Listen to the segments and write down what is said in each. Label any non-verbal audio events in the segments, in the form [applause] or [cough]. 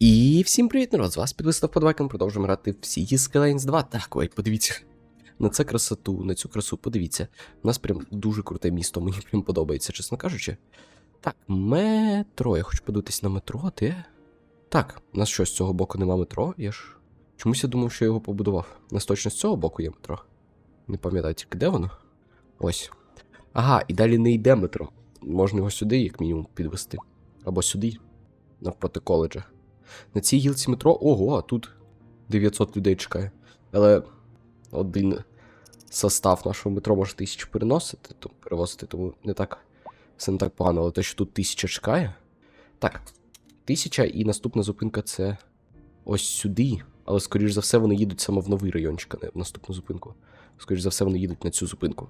І всім привіт, народ! З вас підвистав подвайком, продовжуємо грати в Cities Skylines 2. Так, ой, подивіться. На це красоту, на цю красу, подивіться. У нас прям дуже круте місто, мені прям подобається, чесно кажучи. Так, метро. Я хочу подивитись на метро, а де? Так, у нас що, з цього боку нема метро? Я ж. Чомусь я думав, що я його побудував. У нас точно з цього боку є метро. Не пам'ятаю тільки де воно. Ось. Ага, і далі не йде метро. Можна його сюди, як мінімум, підвести. Або сюди, навпроти коледжа. На цій гілці метро, ого, а тут 900 людей чекає. Але один состав нашого метро може тисячу переносити, то, перевозити, тому не так все не так погано. Але те, що тут тисяча чекає. Так, тисяча і наступна зупинка це ось сюди. Але, скоріш за все, вони їдуть саме в новий райончик, а не в наступну зупинку. Скоріш за все, вони їдуть на цю зупинку.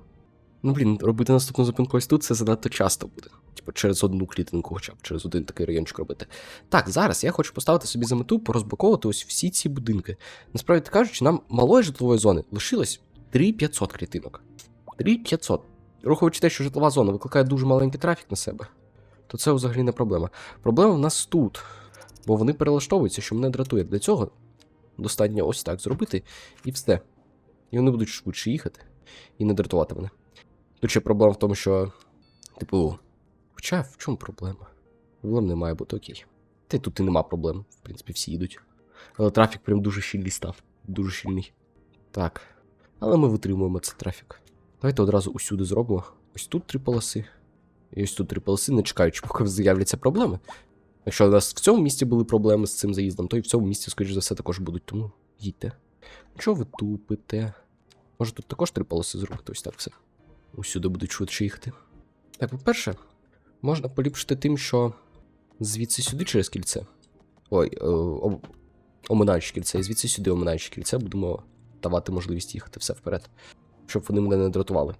Ну, блін, робити наступну зупинку ось тут це занадто часто буде. Типу, через одну клітинку, хоча б через один такий райончик робити. Так, зараз я хочу поставити собі за мету порозблоковувати ось всі ці будинки. Насправді кажучи, нам малої житлової зони лишилось 3500 клітинок. 3500. Рахуючи те, що житлова зона викликає дуже маленький трафік на себе, то це взагалі не проблема. Проблема в нас тут, бо вони перелаштовуються, що мене дратує. Для цього достатньо ось так зробити і все. І вони будуть швидше їхати і не дратувати мене. Тут ще проблема в тому, що, типу, хоча в чому проблема? Проблем не має бути окей. Та й тут і нема проблем, в принципі, всі йдуть. Але трафік прям дуже щільний став. Дуже щільний. Так. Але ми витримуємо цей трафік. Давайте одразу усюди зробимо. Ось тут три полоси. І ось тут три полоси, не чекаючи, поки з'являться проблеми. Якщо у нас в цьому місті були проблеми з цим заїздом, то і в цьому місті, скоріш за все, також будуть. Тому їдьте. Чого ви тупите? Може тут також три полоси зробити, ось так все. Усюди будуть швидше їхати. Так, по-перше, можна поліпшити тим, що звідси сюди через кільце. Ой, е, об... оминаючи кільце, і звідси сюди оминаючи кільце, будемо давати можливість їхати все вперед. Щоб вони мене не дратували.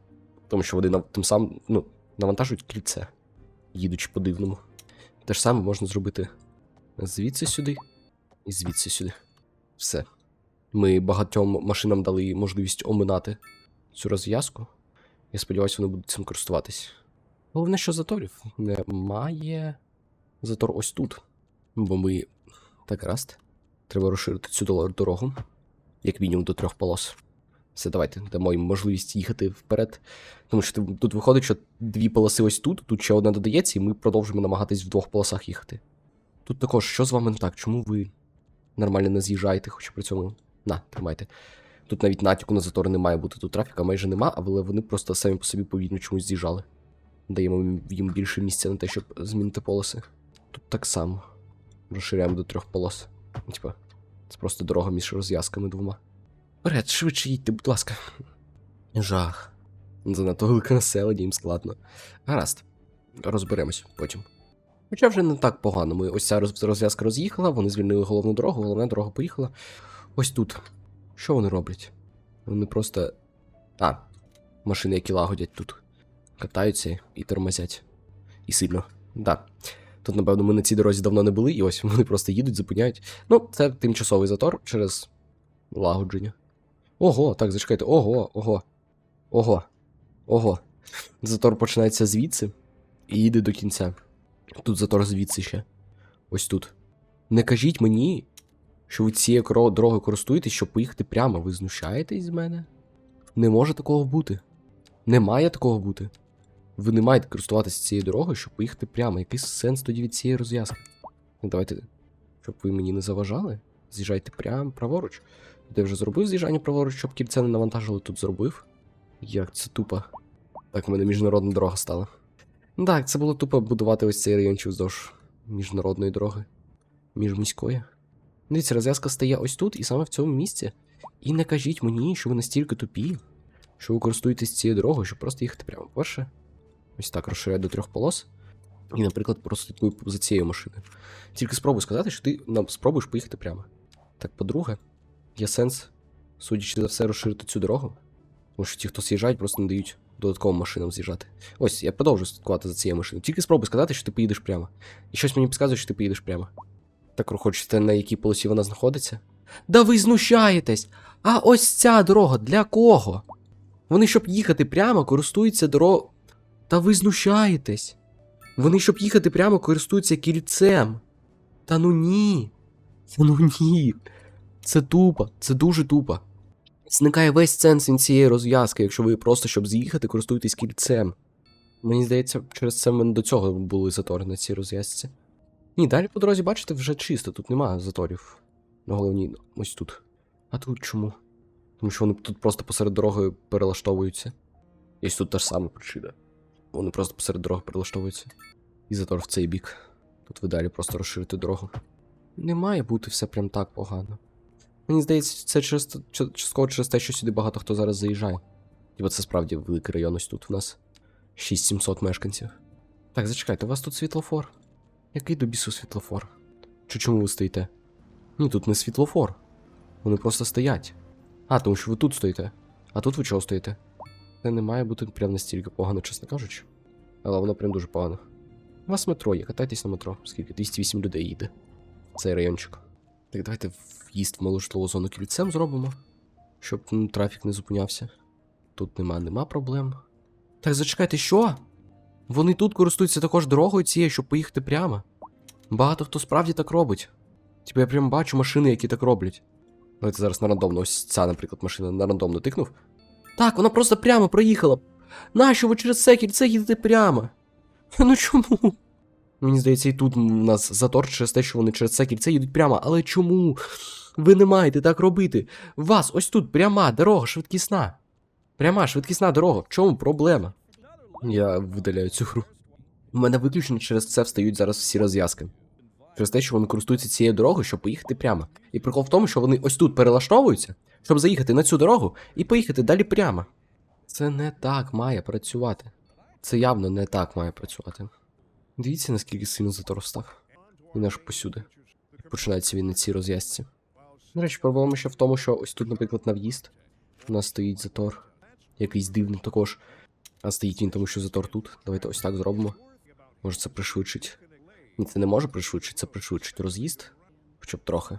Тому що вони тим самим ну, навантажують кільце, їдучи по дивному. Те ж саме можна зробити звідси сюди і звідси сюди. Все. Ми багатьом машинам дали можливість оминати цю розв'язку. Я сподіваюся, вони будуть цим користуватись. Головне, що заторів немає. Затор ось тут. Бо ми. Так раз. Треба розширити цю дорогу. Як мінімум до трьох полос. Все, давайте дамо їм можливість їхати вперед. Тому що тут виходить, що дві полоси ось тут, тут ще одна додається, і ми продовжуємо намагатись в двох полосах їхати. Тут також, що з вами не так? Чому ви нормально не з'їжджаєте, хоча при цьому. На, тримайте. Тут навіть натяку на затори не має бути, тут трафіка майже нема, але вони просто самі по собі повільно чомусь з'їжджали. Даємо їм- більше місця на те, щоб змінити полоси. Тут так само. Розширяємо до трьох полос. Типа, це просто дорога між розв'язками двома. Вперед, швидше їдьте, будь ласка. Жах. Занадто велике населення, їм складно. Гаразд. Розберемось потім. Хоча вже не так погано. Ми ось ця розв'язка роз'їхала, вони звільнили головну дорогу, головна дорога поїхала. Ось тут. Що вони роблять? Вони просто. А, машини, які лагодять тут. Катаються і тормозять. І сильно. Так. Тут, напевно, ми на цій дорозі давно не були, і ось вони просто їдуть, зупиняють. Ну, це тимчасовий затор через лагодження. Ого, так, зачекайте. Ого, ого. Ого. Ого. Затор починається звідси і їде до кінця. Тут затор звідси ще. Ось тут. Не кажіть мені, що ви цією дорогою користуєтесь, щоб поїхати прямо. Ви знущаєтесь з мене? Не може такого бути. Не має такого бути. Ви не маєте користуватися цією дорогою, щоб поїхати прямо. Який сенс тоді від цієї розв'язки? Ну, Давайте, щоб ви мені не заважали. З'їжджайте прямо праворуч. Ти вже зробив з'їжджання праворуч, щоб кільце не навантажили, тут зробив. Як це тупо. Так, в мене міжнародна дорога стала. Ну Так, це було тупо будувати ось цей райончик вздовж міжнародної дороги. Міжміської. Дивіться, розв'язка стає ось тут і саме в цьому місці. І не кажіть мені, що ви настільки тупі, що ви користуєтесь цією дорогою, щоб просто їхати прямо. Перше, ось так розширяю до трьох полос. І, наприклад, просто слідкую за цією машиною. Тільки спробуй сказати, що ти нам спробуєш поїхати прямо. Так, по-друге, є сенс, судячи за все, розширити цю дорогу. Тому що ті, хто з'їжджають, просто не дають додатковим машинам з'їжджати. Ось, я продовжую слідкувати за цією машиною. Тільки спробуй сказати, що ти поїдеш прямо. І щось мені підказує, що ти поїдеш прямо. Так хочете, на якій полосі вона знаходиться? Да ви знущаєтесь! А ось ця дорога для кого? Вони, щоб їхати прямо, користуються дорогою. Та ви знущаєтесь. Вони, щоб їхати прямо, користуються кільцем. Та ну ні. Це ну ні. Це тупо, це дуже тупо. Зникає весь сенс від цієї розв'язки, якщо ви просто щоб з'їхати, користуєтесь кільцем. Мені здається, через це мене до цього були затори на цій розв'язці. Ні, далі по дорозі, бачите, вже чисто, тут немає заторів. На головній, ось тут. А тут чому? Тому що вони тут просто посеред дороги перелаштовуються. І ось тут та ж сама причина. Вони просто посеред дороги перелаштовуються. І затор в цей бік. Тут ви далі просто розширите дорогу. Не має бути все прям так погано. Мені здається, це через частково через те, що сюди багато хто зараз заїжджає. Бо це справді великий район ось тут у нас. 6700 мешканців. Так, зачекайте, у вас тут світлофор? Який до бісу світлофор? Чи чому ви стоїте? Ні, тут не світлофор. Вони просто стоять. А, тому що ви тут стоїте. А тут ви чого стоїте? Це не має бути прям настільки погано, чесно кажучи. Але воно прям дуже погано. У вас метро є, катайтесь на метро. Скільки? 208 людей їде. Цей райончик. Так, давайте в'їзд в малу житлову зону кільцем зробимо, щоб ну, трафік не зупинявся. Тут нема, нема проблем. Так, зачекайте, що? Вони тут користуються також дорогою цією, щоб поїхати прямо. Багато хто справді так робить. Типу я прям бачу машини, які так роблять. Давайте зараз на рандомно, ось ця, наприклад, машина на рандомно тикнув. Так, вона просто прямо проїхала. Нащо ви через це кільце їдете прямо? [laughs] Ну чому? Мені здається, і тут у нас затор через те, що вони через це кільце їдуть прямо. Але чому? Ви не маєте так робити. У вас ось тут пряма дорога швидкісна. Пряма швидкісна дорога. В чому проблема? Я видаляю цю гру. У мене виключно через це встають зараз всі розв'язки. Через те, що вони користуються цією дорогою, щоб поїхати прямо. І прикол в тому, що вони ось тут перелаштовуються, щоб заїхати на цю дорогу і поїхати далі прямо. Це не так має працювати. Це явно не так має працювати. Дивіться, наскільки сильно затор встав. Він аж посюди. Починається він на цій розв'язці. До речі, проблема ще в тому, що ось тут, наприклад, на в'їзд у нас стоїть затор. Якийсь дивний також. А стоїть він, тому що затор тут. Давайте ось так зробимо. Може це пришвидшить. Ні, це не може пришвидшити, це пришвидшить роз'їзд. Хоча б трохи.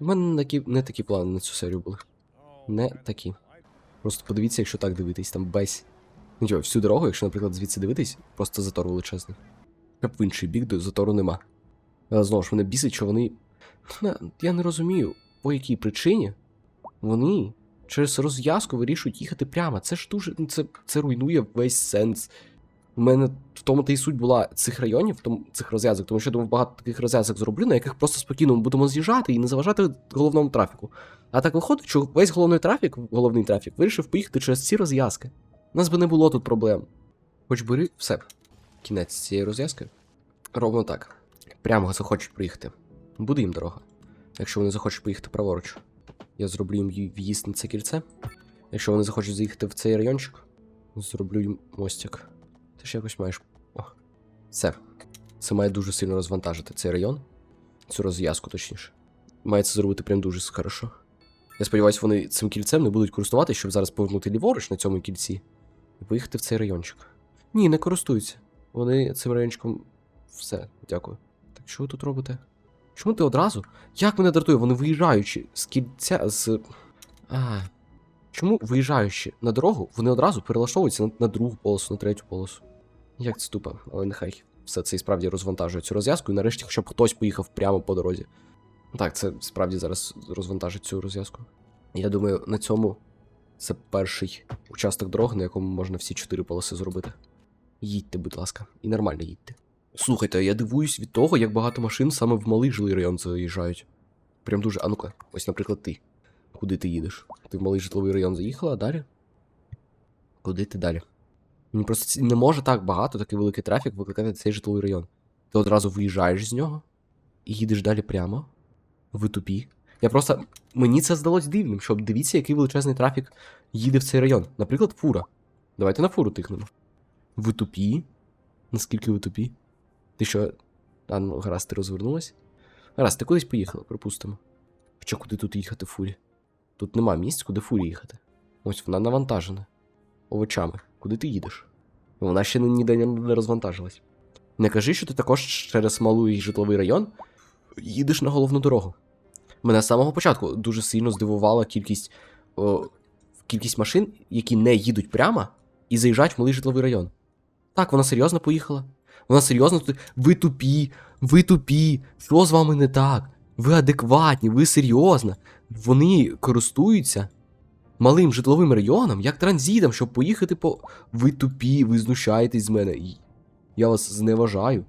У мене не такі, не такі плани на цю серію були. Не такі. Просто подивіться, якщо так дивитись, там без. Ну чого, всю дорогу, якщо, наприклад, звідси дивитись, просто затор величезний. Щоб в інший бік, де затору нема. Але знову ж мене бісить, що вони. Я не розумію, по якій причині вони через розв'язку вирішують їхати прямо. Це ж дуже. ну, Це, це руйнує весь сенс. У мене в тому та й суть була цих районів, тому цих розв'язок, тому що я думав, багато таких розв'язок зроблю, на яких просто спокійно ми будемо з'їжджати і не заважати головному трафіку. А так виходить, що весь головний трафік, головний трафік, вирішив поїхати через ці розв'язки. У нас би не було тут проблем. Хоч бери все. Кінець цієї розв'язки. Ровно так. Прямо захочуть приїхати. Буде їм дорога. Якщо вони захочуть поїхати праворуч, я зроблю їм в'їзд на це кільце. Якщо вони захочуть заїхати в цей райончик, зроблю їм мостик. Ти ж якось маєш. О. Все. Це має дуже сильно розвантажити цей район. Цю розв'язку, точніше. Має це зробити прям дуже хорошо. Я сподіваюся, вони цим кільцем не будуть користуватися, щоб зараз повернути ліворуч на цьому кільці і поїхати в цей райончик. Ні, не користуються. Вони цим райончиком. Все, дякую. Так що ви тут робите? Чому ти одразу? Як мене дратує? Вони виїжджаючи з кільця з. А. Чому виїжджаючи на дорогу, вони одразу перелаштовуються на, на другу полосу, на третю полосу? Як це тупо, але нехай. Все це і справді розвантажує цю розв'язку, і нарешті хоча б хтось поїхав прямо по дорозі. Так, це справді зараз розвантажить цю розв'язку. Я думаю, на цьому це перший участок дороги, на якому можна всі чотири полоси зробити. Їдьте, будь ласка, і нормально їдьте. Слухайте, я дивуюсь від того, як багато машин саме в малий жилий район заїжджають. Прям дуже. А ну-ка, ось, наприклад, ти. Куди ти їдеш? Ти в малий житловий район заїхала, а далі? Куди ти далі? Мені просто не може так багато, такий великий трафік викликати цей житловий район. Ти одразу виїжджаєш з нього і їдеш далі прямо. Ви тупі. Я просто. Мені це здалось дивним, що дивіться, який величезний трафік їде в цей район. Наприклад, фура. Давайте на фуру тикнемо. Ви тупі? Наскільки ви тупі? Ти що. А ну, гаразд, ти розвернулась? Гаразд, ти кудись поїхала, припустимо. Хоча куди тут їхати фурі? Тут нема місць, куди фурі їхати. Ось вона навантажена. Овочами. Куди ти їдеш? Вона ще ніде не розвантажилась. Не кажи, що ти також через малий житловий район їдеш на головну дорогу. Мене з самого початку дуже сильно здивувала кількість, о, кількість машин, які не їдуть прямо і заїжджають в малий житловий район. Так, вона серйозно поїхала. Вона серйозно тут. Ви тупі, ви тупі. Що з вами не так? Ви адекватні, ви серйозно. Вони користуються малим житловим районом як транзитом, щоб поїхати по. Ви тупі, ви знущаєтесь з мене. Я вас зневажаю.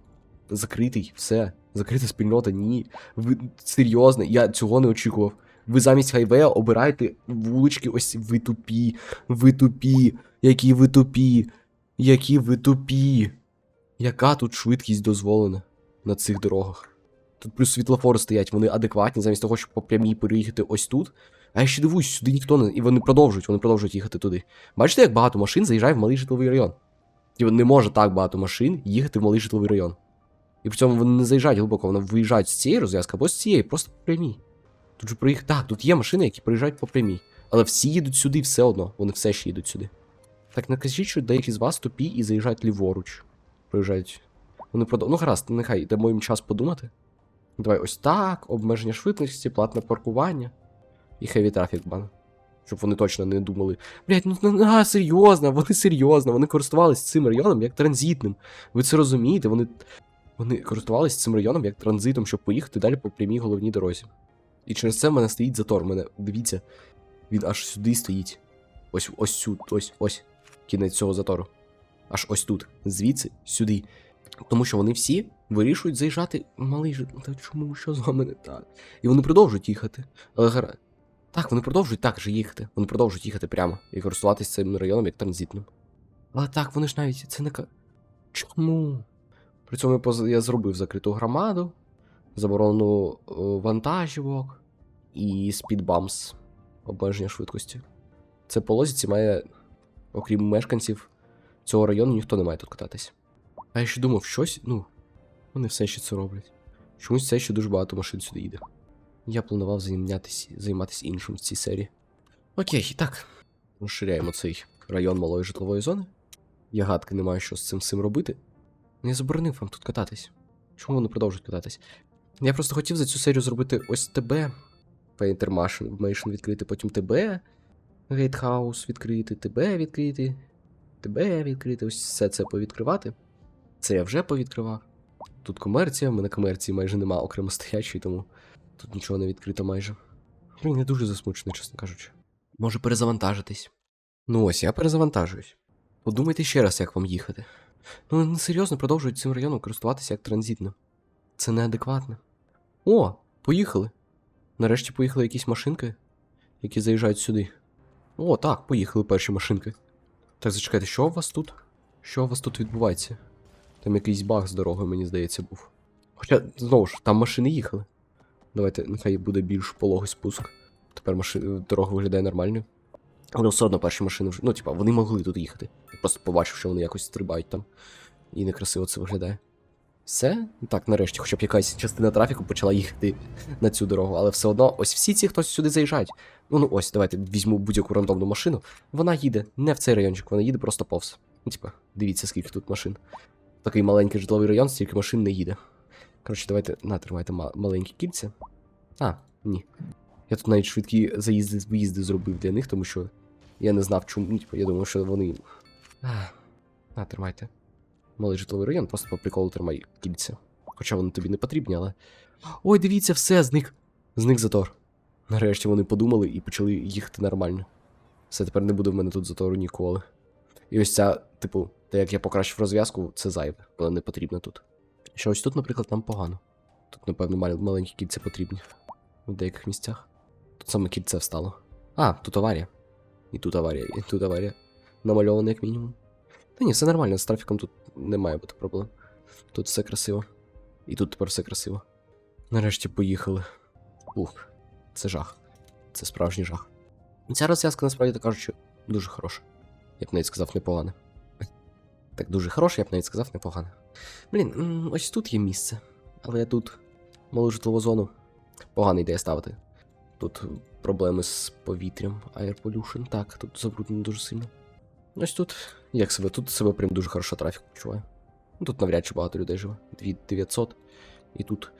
Закритий, все. Закрита спільнота, ні. Ви серйозно, я цього не очікував. Ви замість хайвея обираєте вулички, ось ви тупі, ви тупі, які ви тупі, які ви тупі. Яка тут швидкість дозволена на цих дорогах? Тут плюс світлофори стоять, вони адекватні, замість того, щоб по прямій переїхати ось тут. А я ще дивуюсь, сюди ніхто не. І вони продовжують, вони продовжують їхати туди. Бачите, як багато машин заїжджає в малий житловий район? І не може так багато машин їхати в малий житловий район. І при цьому вони не заїжджають глибоко, вони виїжджають з цієї розв'язки або з цієї, просто по прямій. Тут же проїх... Так, тут є машини, які приїжджають по прямій. Але всі їдуть сюди все одно, вони все ще їдуть сюди. Так накажіть, що деякі з вас тупі і заїжджають ліворуч. Проїжджають. Вони продов... Ну гаразд, нехай дамо їм час подумати. Давай ось так, обмеження швидкості, платне паркування і хеві трафік бан. Щоб вони точно не думали. Блять, ну ну, а, серйозно, вони серйозно, вони користувалися цим районом як транзитним. Ви це розумієте? Вони, вони користувалися цим районом як транзитом, щоб поїхати далі по прямій головній дорозі. І через це в мене стоїть затор. Мене, дивіться, він аж сюди стоїть. Ось ось сюди, ось, ось. Кінець цього затору. Аж ось тут. Звідси, сюди. Тому що вони всі вирішують заїжджати малий жит. Та чому що з вами не так? І вони продовжують їхати. Але гара. Так, вони продовжують так же їхати. Вони продовжують їхати прямо і користуватися цим районом як транзитним. Але так, вони ж навіть це не ка. Чому? При цьому я зробив закриту громаду, заборону е, вантажівок і спідбамс обмеження швидкості. Це по лозіці має, окрім мешканців цього району, ніхто не має тут кататись. А я ще думав, щось, ну, вони все ще це роблять. Чомусь все ще дуже багато машин сюди їде. Я планував займатися, займатися іншим в цій серії. Окей, і так. Розширяємо цей район малої житлової зони. Я гадки не маю, що з цим всім робити. Я заборонив вам тут кататись. Чому вони продовжують кататись? Я просто хотів за цю серію зробити ось ТБ. Painter відкрити, потім ТБ. Гейтхаус відкрити, ТБ відкрити, ТБ відкрити, ось все це повідкривати. Це я вже повідкривав. Тут комерція, в мене комерції майже нема, окремо стоячої, тому тут нічого не відкрито майже. Блін, я дуже засмучений, чесно кажучи. Може перезавантажитись. Ну ось, я перезавантажуюсь. Подумайте ще раз, як вам їхати. Ну, вони серйозно продовжують цим районом користуватися як транзитно. Це неадекватно. О, поїхали. Нарешті поїхали якісь машинки, які заїжджають сюди. О, так, поїхали перші машинки. Так, зачекайте, що у вас тут? Що у вас тут відбувається? Там якийсь баг з дорогою, мені здається, був. Хоча, знову ж, там машини їхали. Давайте, нехай буде більш пологий спуск. Тепер маши... дорога виглядає нормально. Але все одно перші машини вже. Ну, типа, вони могли тут їхати. Я просто побачив, що вони якось стрибають там. І некрасиво це виглядає. Все? Так, нарешті, хоча б якась частина трафіку почала їхати на цю дорогу, але все одно, ось всі ці, хто сюди заїжджають. Ну, ну ось, давайте візьму будь-яку рандомну машину. Вона їде не в цей райончик, вона їде просто повз. Ну, типа, дивіться, скільки тут машин. Такий маленький житловий район, стільки машин не їде. Коротше, давайте натримайте ма- маленькі кільця. А, ні. Я тут навіть швидкі заїзди виїзди зробив для них, тому що я не знав, чому. Ну, типу, я думав, що вони. А, на, тримайте. Малий житловий район, просто по приколу тримай кільця. Хоча вони тобі не потрібні, але. Ой, дивіться, все, зник. Зник затор. Нарешті вони подумали і почали їхати нормально. Все, тепер не буде в мене тут затору ніколи. І ось ця, типу, те, як я покращив розв'язку, це зайве, вона не потрібна тут. Що ось тут, наприклад, нам погано. Тут, напевно, мал- маленькі кільця потрібні. В деяких місцях. Тут саме кільце встало. А, тут аварія. І тут аварія, і тут аварія. Намальовано як мінімум. Та ні, все нормально, з трафіком тут не має бути проблем. Тут все красиво. І тут тепер все красиво. Нарешті поїхали. Ух, це жах. Це справжній жах. Ця розв'язка, насправді так кажучи, дуже хороша. Я б навіть сказав непогана. Так, дуже хороша, я б навіть сказав непогана. Блін, ось тут є місце. Але я тут малу житлову зону. Погана ідея ставити. Тут проблеми з повітрям, air pollution. Так, тут забруднено дуже сильно. Ось тут, як себе, тут себе прям дуже хорошо трафік почуває. Ну, Тут навряд чи багато людей живе. 2900. І тут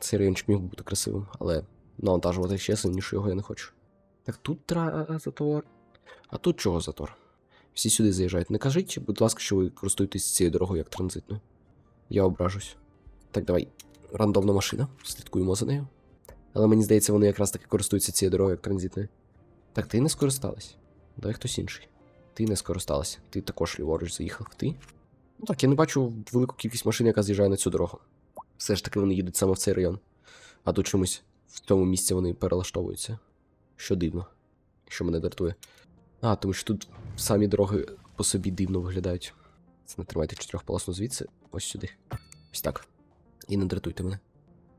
цей райончик міг бути красивим, але навантажувати ще сильніше його я не хочу. Так тут затор. А тут чого затор? Всі сюди заїжджають. Не кажіть, будь ласка, що ви користуєтесь цією дорогою як транзитною. Я ображусь. Так, давай. Рандомна машина. Слідкуємо за нею. Але мені здається, вони якраз таки користуються цією дорогою як транзитною. Так, ти не скористалась. Давай хтось інший. Ти не скористалася. Ти також ліворуч заїхав. Ти? Ну так, я не бачу велику кількість машин, яка з'їжджає на цю дорогу. Все ж таки вони їдуть саме в цей район. А тут чомусь в цьому місці вони перелаштовуються. Що дивно. Що мене дратує. А, тому що тут самі дороги по собі дивно виглядають. Це не тримайте чотирьохполосну звідси, ось сюди. Ось так. І не дратуйте мене.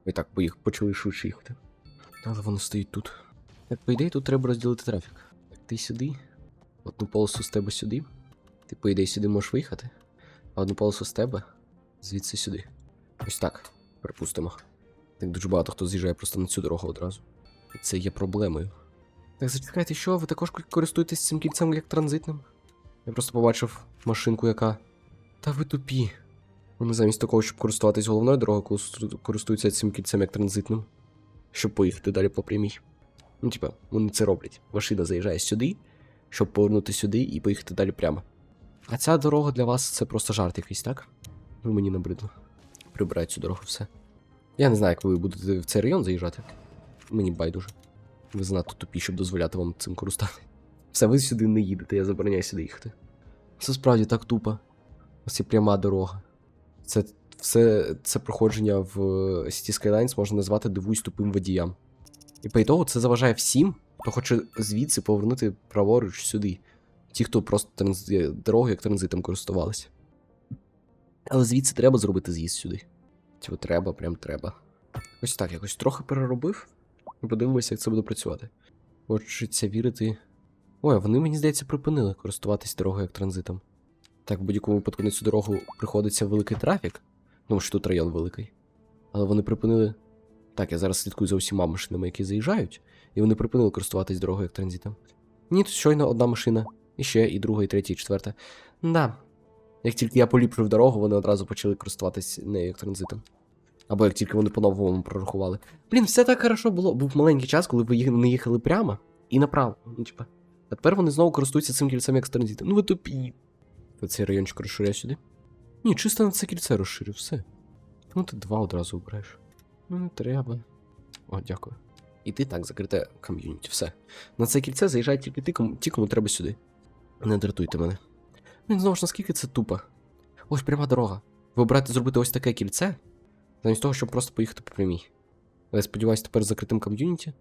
Ви так поїх... почали швидше їхати. Але воно стоїть тут. Так, по ідеї, тут треба розділити трафік. Так, ти сюди, одну полосу з тебе сюди. Ти, по ідеї, сюди можеш виїхати, а одну полосу з тебе звідси сюди. Ось так. Припустимо. Так дуже багато хто з'їжджає просто на цю дорогу одразу. І це є проблемою. Так, зачекайте, що ви також користуєтесь цим кільцем як транзитним? Я просто побачив машинку, яка. Та ви тупі. Вони замість того, щоб користуватись головною дорогою, користуються цим кільцем як транзитним, щоб поїхати далі по прямій. Ну, типа, вони це роблять. Машина заїжджає сюди, щоб повернути сюди і поїхати далі прямо. А ця дорога для вас це просто жарт якийсь, так? Ну, мені набридло. Прибираю цю дорогу все. Я не знаю, як ви будете в цей район заїжджати. Мені байдуже. Ви занадто тупі, щоб дозволяти вам цим користати. Все, ви сюди не їдете, я забороняю сюди їхати. Це справді так тупо. Ось і пряма дорога. Це все це проходження в City Skylines можна назвати дивуй тупим водіям. І по ітогу це заважає всім, хто хоче звідси повернути праворуч сюди. Ті, хто просто транз... дорогою як транзитом користувалися. Але звідси треба зробити з'їзд сюди. Цього треба, прям треба. Ось так, якось трохи переробив. Подивимося, як це буде працювати. Хочеться вірити. Ой, вони, мені здається, припинили користуватись дорогою як транзитом. Так, в будь-якому випадку на цю дорогу приходиться великий трафік, тому що тут район великий. Але вони припинили. Так, я зараз слідкую за усіма машинами, які заїжджають, і вони припинили користуватись дорогою як транзитом. Ні, тут щойно одна машина, і ще, і друга, і третя, і четверта. Да. Як тільки я поліпшив дорогу, вони одразу почали користуватись нею як транзитом. Або як тільки вони по-новому прорахували. Блін, все так хорошо було. Був маленький час, коли ви не їхали прямо і направо. Ну, типа. А тепер вони знову користуються цим кільцем як транзитом. Ну ви тупі. То цей райончик розширяю сюди. Ні, чисто на це кільце розширю, все. Ну ти два одразу обираєш. Ну, не треба. О, дякую. І ти так закрите ком'юніті, все. На це кільце заїжджають тільки ті, кому, ті, кому треба сюди. Не дратуйте мене. Ну і знову ж наскільки це тупо. Ось пряма дорога. Ви обираєте зробити ось таке кільце, замість того, щоб просто поїхати по прямій. Я сподіваюся, тепер з закритим ком'юніті.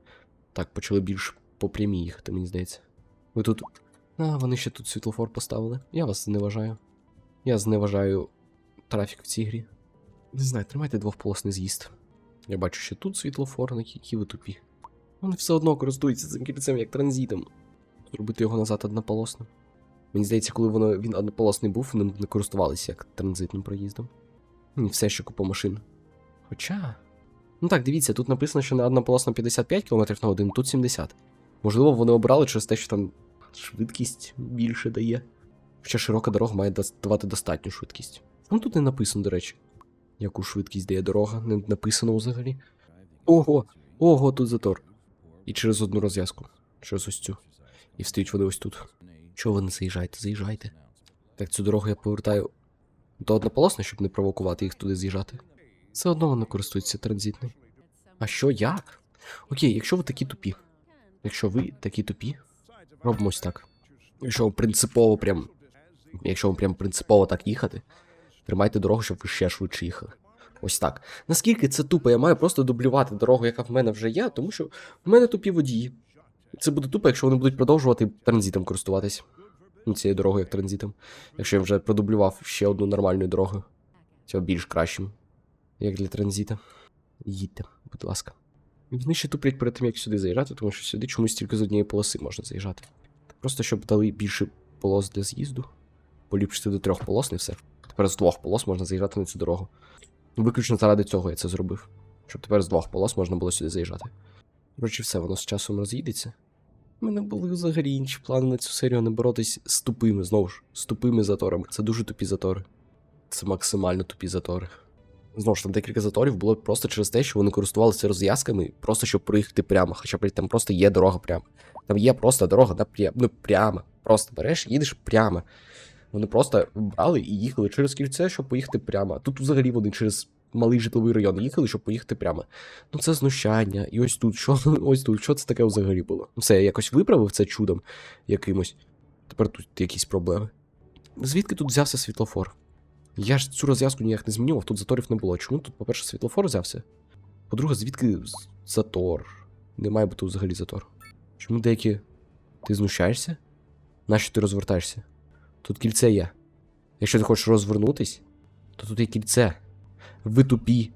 Так, почали більш по прямій їхати, мені здається. Ви тут. А, вони ще тут світлофор поставили. Я вас зневажаю. Я зневажаю трафік в цій грі. Не знаю, тримайте двохполосний з'їзд. Я бачу, що тут світлофор, на які ви тупі. Вони все одно користуються цим кільцем як транзитом. Зробити його назад однополосним. Мені здається, коли воно, він однополосний був, вони не користувалися як транзитним проїздом. Ні, все ще купа машин. Хоча. Ну так, дивіться, тут написано, що на однополосно 55 км на годину, тут 70. Можливо, вони обрали через те, що там швидкість більше дає. Хоча широка дорога має давати достатню швидкість. Ну тут не написано, до речі, яку швидкість дає дорога, не написано взагалі. Ого, ого, тут затор. І через одну розв'язку. Через ось цю. І встають вони ось тут. Чого ви не заїжджаєте? Заїжджайте. Так, цю дорогу я повертаю до однополосної, щоб не провокувати їх туди з'їжджати. Все одно вони користуються транзитним. А що як? Окей, якщо ви такі тупі. Якщо ви такі тупі, робимо ось так. Якщо вам принципово прям. Якщо вам прям принципово так їхати, тримайте дорогу, щоб ви ще швидше їхали. Ось так. Наскільки це тупо, я маю просто дублювати дорогу, яка в мене вже є, тому що в мене тупі водії. Це буде тупо, якщо вони будуть продовжувати транзитом користуватись. Ну, цією дорогою як транзитом. Якщо я вже продублював ще одну нормальну дорогу. Цього більш кращим. Як для транзита. Їдьте, будь ласка. Вони ще туплять перед тим, як сюди заїжджати, тому що сюди чомусь тільки з однієї полоси можна заїжджати. Просто щоб дали більше полос для з'їзду. Поліпшити до трьох полос, не все. Тепер з двох полос можна заїжджати на цю дорогу. Виключно заради цього я це зробив. Щоб тепер з двох полос можна було сюди заїжджати. Коротше, все, воно з часом роз'їдеться. У мене були взагалі інші плани на цю серію не боротись з тупими, знову ж, з тупими заторами. Це дуже тупі затори. Це максимально тупі затори. Знову ж там декілька заторів було просто через те, що вони користувалися розв'язками, просто щоб проїхати прямо. Хоча там просто є дорога прямо. Там є просто дорога напрям... ну, прямо. Просто береш, їдеш прямо. Вони просто брали і їхали через кільце, щоб поїхати прямо. Тут взагалі вони через малий житловий район їхали, щоб поїхати прямо. Ну це знущання. І ось тут, що [laughs] ось тут, що це таке взагалі було? Все, я якось виправив це чудом якимось. Тепер тут якісь проблеми. Звідки тут взявся світлофор? Я ж цю розв'язку ніяк не змінював, тут заторів не було. Чому тут, по-перше, світлофор взявся? По-друге, звідки затор? Не має бути взагалі затор. Чому деякі. Ти знущаєшся? Нащо ти розвертаєшся? Тут кільце є. Якщо ти хочеш розвернутись, то тут є кільце. Ви тупі.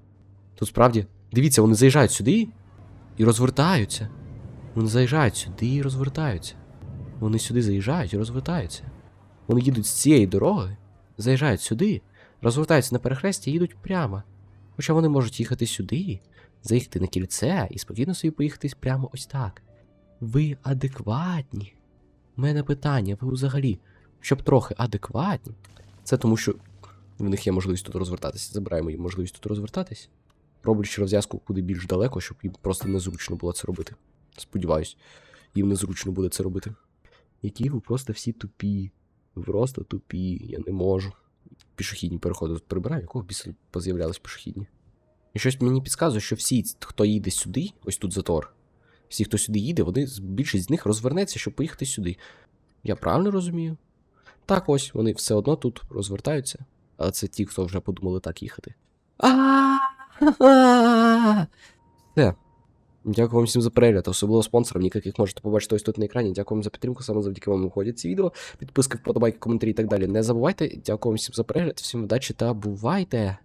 Тут справді. Дивіться, вони заїжджають сюди і розвертаються. Вони заїжджають сюди і розвертаються. Вони сюди заїжджають і розвертаються. Вони їдуть з цієї дороги, заїжджають сюди, розвертаються на перехресті і їдуть прямо. Хоча вони можуть їхати сюди, заїхати на кільце і спокійно собі поїхати прямо ось так. Ви адекватні. У мене питання, ви взагалі, щоб трохи адекватні. Це тому, що в них є можливість тут розвертатися. Забираємо їм можливість тут розвертатись. Роблячи розв'язку куди більш далеко, щоб їм просто незручно було це робити. Сподіваюсь, їм незручно буде це робити. Які ви просто всі тупі. Просто тупі, я не можу. Пішохідні переходи тут прибираю, якого біса поз'являлись пішохідні. І щось мені підказує, що всі, хто їде сюди, ось тут затор, всі, хто сюди їде, вони більшість з них розвернеться, щоб поїхати сюди. Я правильно розумію? Так ось, вони все одно тут розвертаються. А це ті, хто вже подумали так їхати. Все. Дякую вам всім за перегляд, особливо спонсорам, яких можете побачити ось тут на екрані. Дякую вам за підтримку, саме завдяки вам виходять ці відео. Підписки, вподобайки, коментарі і так далі. Не забувайте. Дякую вам всім за перегляд, всім удачі та бувайте!